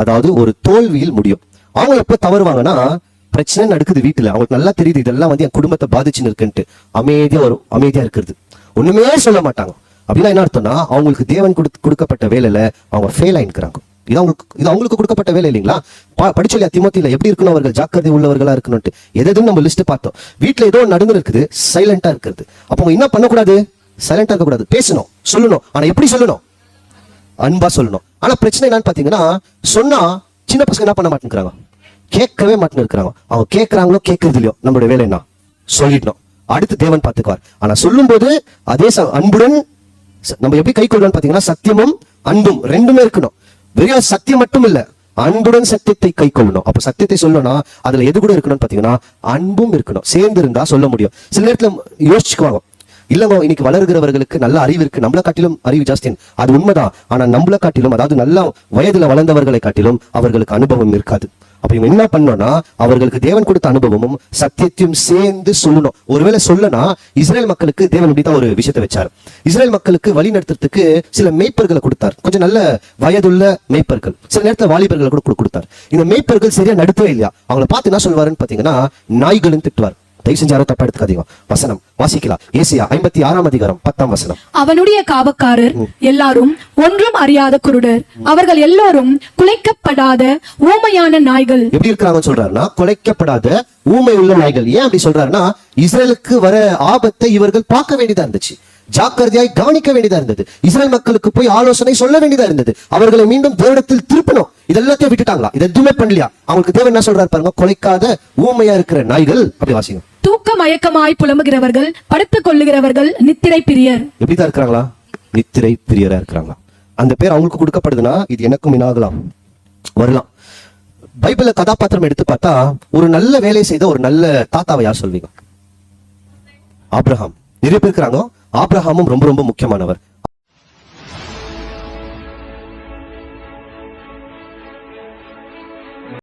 அதாவது ஒரு தோல்வியில் முடியும். அவங்க எப்ப தவறுவாங்கன்னா பிரச்சனை நடக்குது வீட்டுல. அவங்களுக்கு நல்லா தெரியுது இதெல்லாம் வந்து என் குடும்பத்தை பாதிச்சுன்னு இருக்குன்ட்டு. அமைதியா ஒரு அமைதியா இருக்கிறது. ஒண்ணுமே சொல்ல மாட்டாங்க. அப்படின்னா என்ன அர்த்தம்னா அவங்களுக்கு தேவன் கொடு கொடுக்கப்பட்ட வேலையில அவங்க ஃபெயில் ஆயிக்கிறாங்க இது அவங்களுக்கு இது அவங்களுக்கு கொடுக்கப்பட்ட வேலை இல்லைங்களா? படிச்சொல்லியா திமுத்தில எப்படி இருக்கணும் அவர்கள்? ஜாக்கிரதை உள்ளவர்களா இருக்கணும்ட்டு எது எதுன்னு நம்ம லிஸ்ட் பார்த்தோம். வீட்டுல ஏதோ நடந்து இருக்குது சைலண்டா இருக்கிறது. அப்போ அவங்க என்ன பண்ணக்கூடாது? சைலண்டா இருக்கக்கூடாது. பேசணும் சொல்லணும். ஆனா எப்படி சொல்லணும்? அன்பா சொல்லணும். ஆனா பிரச்சனை என்னன்னு பாத்தீங்கன்னா சொன்னா சின்ன பசங்க என்ன பண்ண மாட்டேங்கிறாங்க? கேட்கவே மாட்டேன்னு இருக்கிறாங்க. அவங்க கேட்கறாங்களோ கேட்கறது இல்லையோ நம்மளுடைய வேலை என்ன? சொல்லிடணும். அடுத்து தேவன் பார்த்துக்குவார். ஆனா சொல்லும்போது அதே அன்புடன் நம்ம எப்படி கை கொள்ளணும் பாத்தீங்கன்னா சத்தியமும் அன்பும் ரெண்டுமே இருக்கணும். வெறும் சத்தியம் மட்டும் இல்ல அன்புடன் சத்தியத்தை கை கொள்ளணும். அப்ப சத்தியத்தை சொல்லணும்னா அதுல எது கூட இருக்கணும்னு பாத்தீங்கன்னா அன்பும் இருக்கணும். சேர்ந்து இருந்தா சொல்ல முடியும். சில நேரத்துல யோசிச்சுக்குவாங்க. இல்லவோ இன்னைக்கு வளர்கிறவர்களுக்கு நல்ல அறிவு இருக்கு நம்மளை காட்டிலும் அறிவு ஜாஸ்தி. அது உண்மைதான். ஆனா நம்மளை காட்டிலும் அதாவது நல்ல வயதுல வளர்ந்தவர்களை காட்டிலும் அவர்களுக்கு அனுபவம் இருக்காது. அப்ப இவங்க என்ன பண்ணோம்னா அவர்களுக்கு தேவன் கொடுத்த அனுபவமும் சத்தியத்தையும் சேர்ந்து சொல்லணும். ஒருவேளை சொல்லனா இஸ்ரேல் மக்களுக்கு தேவன் இப்படிதான் ஒரு விஷயத்தை வச்சார். இஸ்ரேல் மக்களுக்கு வழி நடத்துறதுக்கு சில மேய்ப்பர்களை கொடுத்தார். கொஞ்சம் நல்ல வயதுள்ள மேய்ப்பர்கள். சில நேரத்துல வாலிபர்களை கூட கொடு- கொடுத்தார். இந்த மேய்ப்பர்கள் சரியா நடத்தவே இல்லையா? அவங்கள பார்த்து என்ன சொல்லுவாருன்னு பாத்தீங்கன்னா நாய்களும் திட்டுவார். தயவு செஞ்சு யாரும் தப்பா எடுத்துக்காதீங்க. வசனம். வாசிக்கலாம். ஏசியா ஐம்பத்தி ஆறாம் அதிகாரம் பத்தாம் வசனம். அவனுடைய காவக்காரர் எல்லாரும் ஒன்றும் அறியாத குருடர். அவர்கள் எல்லாரும் குலைக்கப்படாத ஊமையான நாய்கள். எப்படி இருக்கிறாங்கன்னு சொல்றாருன்னா குலைக்கப்படாத ஊமை உள்ள நாய்கள். ஏன் அப்படி சொல்றாருன்னா இஸ்ரேலுக்கு வர ஆபத்தை இவர்கள் பார்க்க வேண்டியதா இருந்துச்சு. ஜாக்கிரதையாய் கவனிக்க வேண்டியதா இருந்தது. இஸ்ரேல் மக்களுக்கு போய் ஆலோசனை சொல்ல வேண்டியதா இருந்தது. அவர்களை மீண்டும் தேவனத்தில் திருப்பணும். இதெல்லாத்தையும் விட்டுட்டாங்களா? இதை எதுவுமே பண்ணலையா? அவங்களுக்கு தேவன் என்ன சொல்றாரு பாருங்க குலைக்காத ஊமையா இருக்கிற நாய்கள். அப்படி வாசிங்க. தூக்க மயக்கமாய் புலம்புகிறவர்கள் படுத்துக் கொள்ளுகிறவர்கள் நித்திரை பிரியர். எப்படிதான் இருக்கிறாங்களா? நித்திரை பிரியரா இருக்கிறாங்களா? அந்த பேர் அவங்களுக்கு கொடுக்கப்படுதுன்னா இது எனக்கும் இனாகலாம் வரலாம். பைபிள்ல கதாபாத்திரம் எடுத்து பார்த்தா ஒரு நல்ல வேலை செய்த ஒரு நல்ல தாத்தாவை யார் சொல்வீங்க? ஆப்ரஹாம். நிறைய பேர் இருக்கிறாங்க. ஆப்ரஹாமும் ரொம்ப ரொம்ப முக்கியமானவர்.